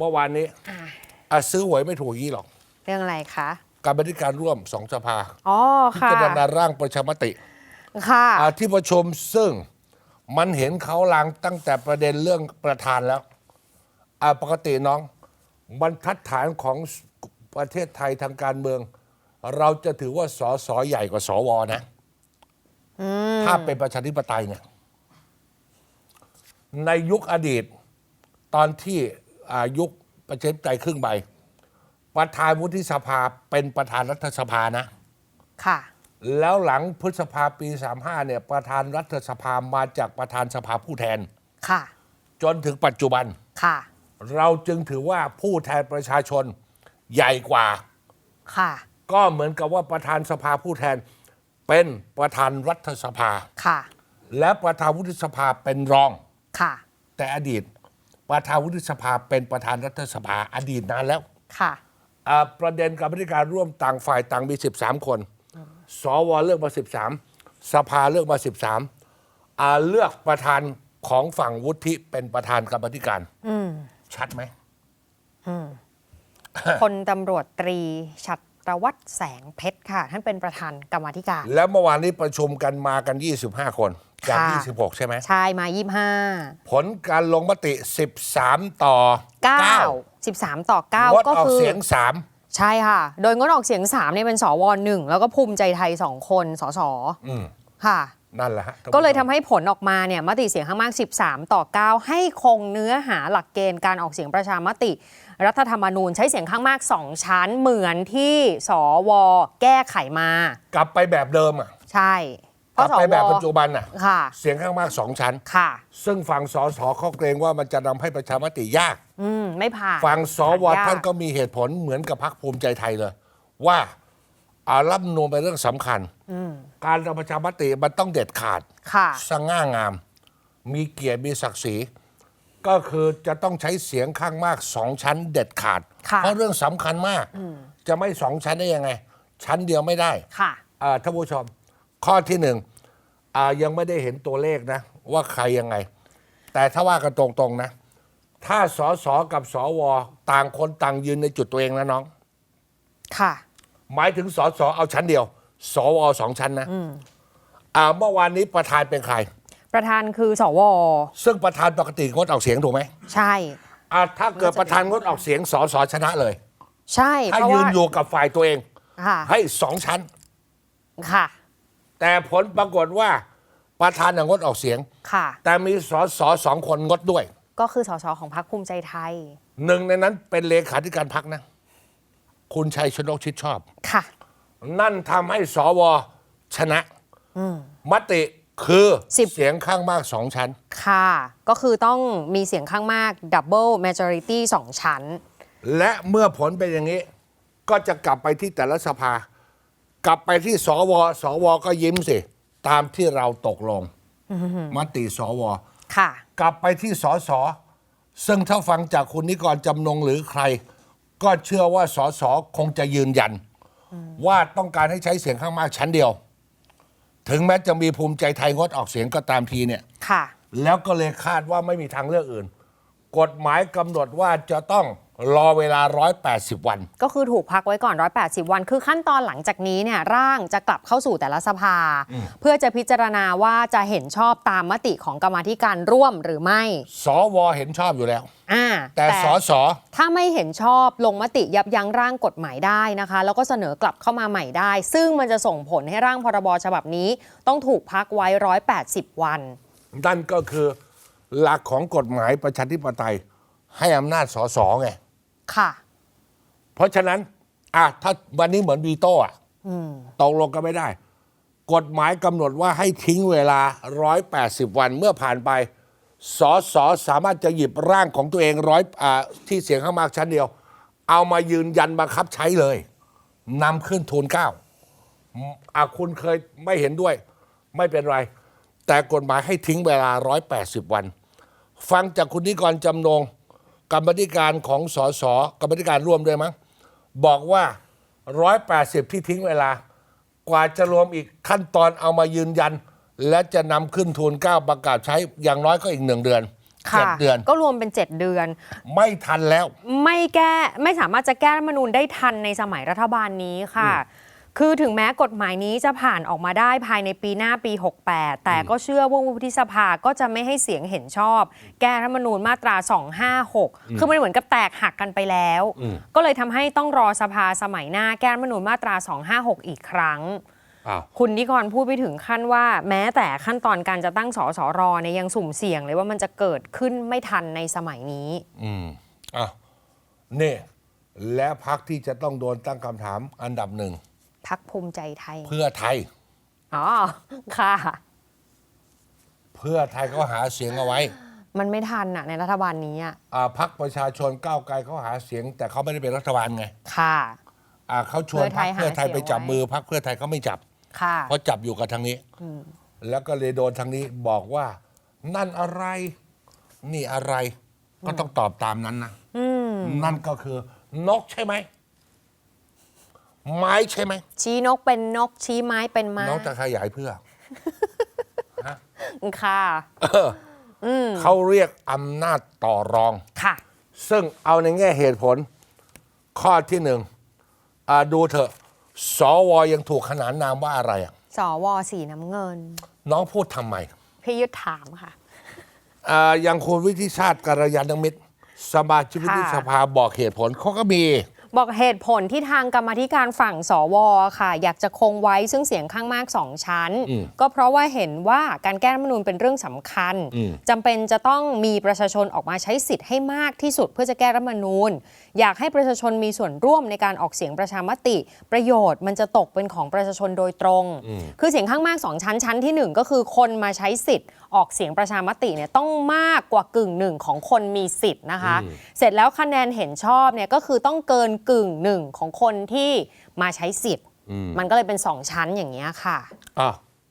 เมื่อวานนี้อะอะซื้อหวยไม่ถูกอย่างนี้หรอก เรื่องอะไรคะ การบริการร่วมสองสภาอ๋อ พิค่ะ จารณาร่างประชามติค่ะอะที่ประชุมซึ่งมันเห็นเขาลางตั้งแต่ประเด็นเรื่องประธานแล้วอะปกติน้องบรรทัดฐานของประเทศไทยทางการเมือง เราจะถือว่าสอสอใหญ่กว่าสวนะถ้าเป็นประชาธิปไตยเนี่ยในยุคอดีต ตอนที่อ่า ยุคประชาธิปไตยครึ่งใบ ประธานวุฒิสภาเป็นประธานรัฐสภานะ ค่ะ แล้วหลังพฤษภาปี 35เนี่ยประธานรัฐสภามาจากประธานสภาผู้แทน ค่ะ จนถึงปัจจุบัน ค่ะ เราจึงถือว่าผู้แทนประชาชนใหญ่กว่า ค่ะ ก็เหมือนกับว่าประธานสภาผู้แทนเป็นประธานรัฐสภา ค่ะ และประธานวุฒิสภาเป็นรอง ค่ะ แต่อดีต ประธานวุฒิสภาเป็นประธานรัฐสภาอดีตนานแล้วค่ะ อ่าประเด็นการบริการร่วมต่างฝ่ายต่างมี 13 คน สวเลือกมา 13 สภาเลือกมา 13อ่าเลือกประธานของฝั่งวุฒิเป็นประธานกรรมธิการชัดไหม พลตำรวจตรีชัตรวัฒน์แสงเพชรค่ะ ท่านเป็นประธานกรรมาธิการ แล้วเมื่อวานนี้ประชุมกันมากัน 25 คน จากค่ะ26 ใช่ไหมชายมา 25 ผลการลงมติ 13 ต่อ 9 13 ต่อ 9 งด9ก็ออกคือ เสียงใช่ค่ะ โดยงดออกเสียง3เนี่ยเป็นสวหนึ่งแล้วก็ภูมิใจไทย 2 คนสสอืมค่ะ3นั่นแหละฮะท่านผู้ชมก็เลยทำให้ผลออกมาเนี่ยมติเสียงข้างมาก 13 ต่อ 9 ให้คงเนื้อหาหลักเกณฑ์การออกเสียงประชามติ รัฐธรรมนูญใช้เสียงข้างมาก 2 ชั้นเหมือนที่สวแก้ไขมา กลับไปแบบเดิมอะ ใช่ กลับไปแบบปัจจุบันอะ ค่ะเสียงข้างมากสองชั้น ค่ะ ซึ่งฝั่งสสเขาเกรงว่ามันจะนำให้ประชามติยาก อืม ไม่ผ่านฝั่งสวผ่ยท่านก็มีเหตุผลเหมือนกับพรรคภูมิใจไทยเลย ว่าอารัฐธรรมนูญเป็นเรื่องสำคัญการทำประชามติมันต้องเด็ดขาด ค่ะ สง่างาม มีเกียรติมีศักดิ์ศรี ก็คือจะต้องใช้เสียงข้างมากสองชั้นเด็ดขาด ค่ะ เพราะเรื่องสำคัญมาก จะไม่สองชั้นได้ยังไง ชั้นเดียวไม่ได้ค่ะ อ่าท่านผู้ชม ข้อที่หนึ่ง อ่ายังไม่ได้เห็นตัวเลขนะ ว่าใครยังไง แต่ถ้าว่ากันตรงๆนะ ถ้าสสกับสวต่างคนต่างยืนในจุดตัวเองนะน้อง ค่ะ หมายถึงสสเอาชั้นเดียว สวสองชั้นนะอ่าเมื่อวานนี้ประธานเป็นใคร ประธานคือสว ซึ่งประธานปกติงดออกเสียงถูกไหมใช่ อ่าถ้าเกิดประธานงดออกเสียงสสชนะเลย ใช่ถ้าเพราะยืว่านอยู่กับฝ่ายตัวเองค่ะให้สองชั้น ค่ะ แต่ผลปรากฏว่าประธานน่ะงดออกเสียง ค่ะ แต่มีสสสองคนงดด้วย ก็คือสสของพรรคภูมิใจไทย หนึ่งในนั้นเป็นเลขาธิการพักนะ คุณชัยชนกชิดชอบ ค่ะ นั่นทำให้สวชนะมติคือสิบ เสียงข้างมากสองชั้น ค่ะ ก็คือต้องมีเสียงข้างมาก double majority สองชั้น และเมื่อผลเป็นอย่างนี้ ก็จะกลับไปที่แต่ละสภา กลับไปที่สวสวก็ยิ้มสิ ตามที่เราตกลงมติสวค่ะ กลับไปที่สสซึ่งถ้าฟังจากคุณนิกรจำนงหรือใคร ก็เชื่อว่าสสคงจะยืนยัน ว่าต้องการให้ใช้เสียงข้างมากชั้นเดียว ถึงแม้จะมีภูมิใจไทยงดออกเสียงก็ตามทีเนี่ยค่ะ แล้วก็เลยคาดว่าไม่มีทางเลือกอื่น กฎหมายกำหนดว่าจะต้อง รอเวลา 180 วัน ก็คือถูกพักไว้ก่อน 180 วัน คือขั้นตอนหลังจากนี้เนี่ยร่างจะกลับเข้าสู่แต่ละสภา เพื่อจะพิจารณาว่าจะเห็นชอบตามมติของกรรมาธิการร่วมหรือไม่ สวเห็นชอบอยู่แล้วอ่าแต่สสถ้าไม่เห็นชอบลงมติยับยั้งร่างกฎหมายได้นะคะ แล้วก็เสนอกลับเข้ามาใหม่ได้ ซึ่งมันจะส่งผลให้ร่างพรบฉบับนี้ ต้องถูกพักไว้ 180 วันนั่นก็คือหลักของกฎหมายประชาธิปไตยให้อำนาจสสไง ค่ะ เพราะฉะนั้นอะถ้าวันนี้เหมือนวีโต้อะตกลงกันไม่ได้ กฎหมายกำหนดว่าให้ทิ้งเวลา 180 วันเมื่อผ่านไปสสสามารถจะหยิบร่างของตัวเองร้อยอ่าที่เสียงข้างมากชั้นเดียว เอามายืนยันบังคับใช้เลยนำขึ้นทูลเกล้าอืมอะคุณเคยไม่เห็นด้วย ไม่เป็นไร แต่กฎหมายให้ทิ้งเวลา 180 วัน ฟังจากคุณนิกรจำนง กรรมธิการของสสกรรมธิการร่วมด้วยมั้งบอกว่า 180 ที่ทิ้งเวลา กว่าจะรวมอีกขั้นตอนเอามายืนยัน และจะนำขึ้นทูลเกล้าประกาศใช้อย่างน้อยก็อีกหนึ่งเดือนค่ะเจ็ดเดือน ก็รวมเป็น 7 เดือน ไม่ทันแล้ว ไม่แก้ไม่สามารถจะแก้รัฐธรรมนูญได้ทันในสมัยรัฐบาลนี้ค่ะ คือถึงแม้กฎหมายนี้จะผ่านออกมาได้ภายในปีหน้าปี 68 แต่ก็เชื่อว่าวุฒิสภาก็จะไม่ให้เสียงเห็นชอบ แก้รัฐธรรมนูญมาตรา 256 คือมันเหมือนกับแตกหักกันไปแล้วอืมก็เลยทำให้ต้องรอสภาสมัยหน้าแก้รัฐธรรมนูญมาตรา 256 อีกครั้งอ้าวคุณนิกรพูดไปถึงขั้นว่า แม้แต่ขั้นตอนการจะตั้งสสรเนี่ยยังสุ่มเสี่ยงเลยว่ามันจะเกิดขึ้นไม่ทันในสมัยนี้ อืมอะนี่และพักที่จะต้องโดนตั้งคำถามอันดับหนึ่ง พักภูมิใจไทย เพื่อไทย อ๋อ ค่ะ เพื่อไทยเขาหาเสียงเอาไว้ มันไม่ทันอะในรัฐบาลนี้อะอ่าพักประชาชนก้าวไกลเขาหาเสียง แต่เขาไม่ได้เป็นรัฐบาลไงค่ะ อ่าเขาชวนเพื่อไทพักยเพื่อไทยหาเสียงไปจับไว้มือพักเพื่อไทยเขาไม่จับ ค่ะ เพราะจับอยู่กับทางนี้ แล้วก็เลยโดนทางนี้บอกว่า นั่นอะไร นี่อะไร ก็ต้องตอบตามนั้นนะอืมนั่นก็คือนกใช่ไหม ไม้ใช่ไหมชี้นกเป็นนกชี้ไม้เป็นไม้น้องจะขยายเพื่อค่ะเขาเรียกอำนาจต่อรอง ค่ะ ซึ่งเอาในแง่เหตุผล ข้อที่หนึ่งอ่าดูเถอะสวยังถูกขนานนามว่าอะไรอะสวสีน้ำเงิน น้องพูดทำไมพี่ยุทธถามค่ะ อ่าอย่างคุณวิทิชาติกัลยาณมิตร สมาชิกวุฒิสภาบอกเหตุผลเขาก็มี บอกเหตุผลที่ทางกรรมาธิการฝั่งสวค่ะ อยากจะคงไว้ซึ่งเสียงข้างมากสองชั้นอืมก็เพราะว่าเห็นว่าการแก้รัฐธรรมนูญเป็นเรื่องสำคัญอืมจำเป็นจะต้องมีประชาชนออกมาใช้สิทธิ์ให้มากที่สุดเพื่อจะแก้รัฐธรรมนูญ อยากให้ประชาชนมีส่วนร่วมในการออกเสียงประชามติ ประโยชน์มันจะตกเป็นของประชาชนโดยตรง คือเสียงข้างมากสองชั้นชั้นที่หนึ่งก็คือคนมาใช้สิทธิ์ ออกเสียงประชามติเนี่ยต้องมากกว่ากึ่งหนึ่งของคนมีสิทธิ์นะคะ เสร็จแล้วคะแนนเห็นชอบเนี่ยก็คือต้องเกินกึ่งหนึ่งของคนที่มาใช้สิทธิ์ มันก็เลยเป็นสองชั้นอย่างเงี้ยค่ะอะ